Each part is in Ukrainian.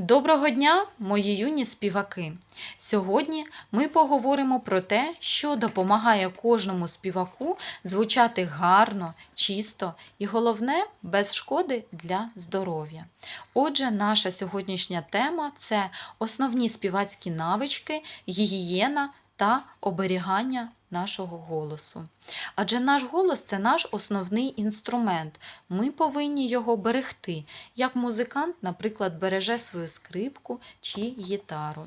Доброго дня, мої юні співаки! Сьогодні ми поговоримо про те, що допомагає кожному співаку звучати гарно, чисто і головне без шкоди для здоров'я. Отже, наша сьогоднішня тема це основні співацькі навички, гігієна та оберігання нашого голосу. Адже наш голос це наш основний інструмент. Ми повинні його берегти, як музикант, наприклад, береже свою скрипку чи гітару.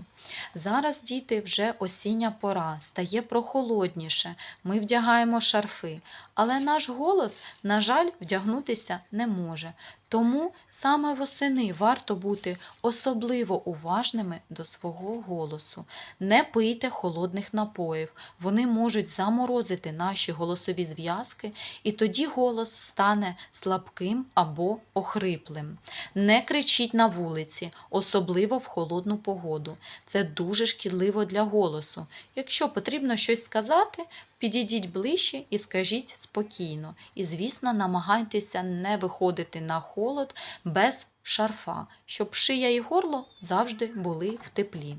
Зараз діти вже осіння пора, стає прохолодніше, ми вдягаємо шарфи, але наш голос, на жаль, вдягнутися не може. Тому саме восени варто бути особливо уважними до свого голосу. Не пийте холодних напоїв, вони можуть заморозити наші голосові зв'язки, і тоді голос стане слабким або охриплим. Не кричіть на вулиці, особливо в холодну погоду. Це дуже шкідливо для голосу. Якщо потрібно щось сказати, підійдіть ближче і скажіть спокійно. І, звісно, намагайтеся не виходити на холод без шарфа, щоб шия і горло завжди були в теплі.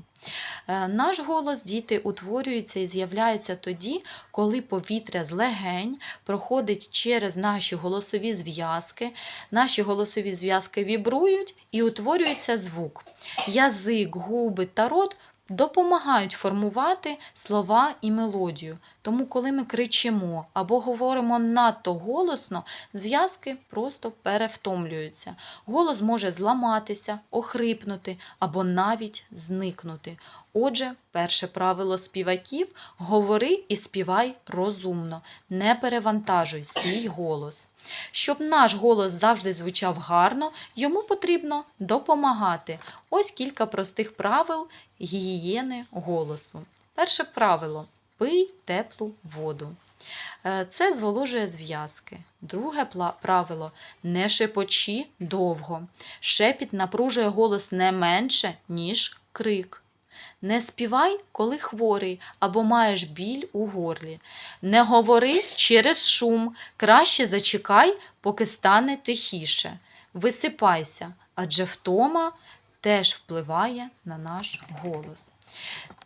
Е, Наш голос діти утворюється і з'являється тоді, коли повітря з легень проходить через наші голосові зв'язки. Наші голосові зв'язки вібрують і утворюється звук. Язик, губи та рот допомагають формувати слова і мелодію. Тому, коли ми кричимо або говоримо надто голосно, зв'язки просто перевтомлюються. Голос може зламатися, охрипнути або навіть зникнути. Отже, перше правило співаків говори і співай розумно, не перевантажуй свій голос. Щоб наш голос завжди звучав гарно, йому потрібно допомагати. Ось кілька простих правил гігієни голосу. Перше правило пий теплу воду. Е, Це зволожує зв'язки. Друге правило не шепочи довго. Шепіт напружує голос не менше, ніж крик. Не співай, коли хворий або маєш біль у горлі. Не говори через шум. Краще зачекай, поки стане тихіше. Висипайся, адже втома теж впливає на наш голос.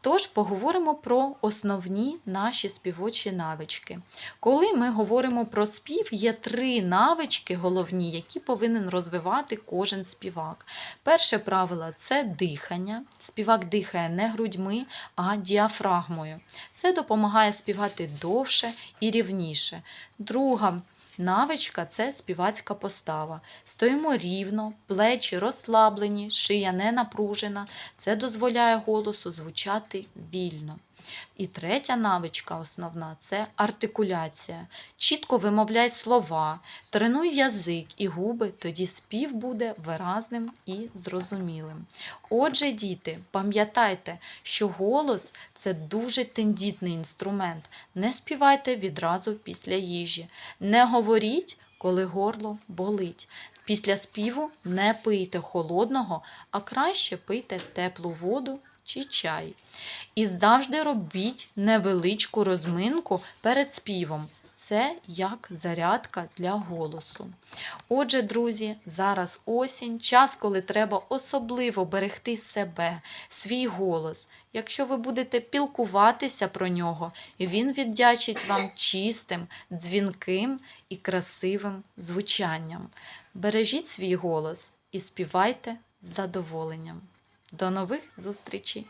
Тож поговоримо про основні наші співочі навички. Коли ми говоримо про спів, є три навички головні, які повинен розвивати кожен співак. Перше правило це дихання. Співак дихає не грудьми, а діафрагмою. Це допомагає співати довше і рівніше. Друга навичка це співацька постава. Стоїмо рівно, плечі розслаблені, шия не напружена. Це дозволяє голосу звучати вільно. І третя навичка основна це артикуляція. Чітко вимовляй слова, тренуй язик і губи, тоді спів буде виразним і зрозумілим. Отже, діти, пам'ятайте, що голос це дуже тендітний інструмент. Не співайте відразу після їжі. Не говоріть, коли горло болить. Після співу не пийте холодного, а краще пийте теплу воду чи чай. І завжди робіть невеличку розминку перед співом. Це як зарядка для голосу. Отже, друзі, зараз осінь, час, коли треба особливо берегти себе, свій голос. Якщо ви будете пілкуватися про нього, він віддячить вам чистим, дзвінким і красивим звучанням. Бережіть свій голос і співайте з задоволенням. До нових зустрічей!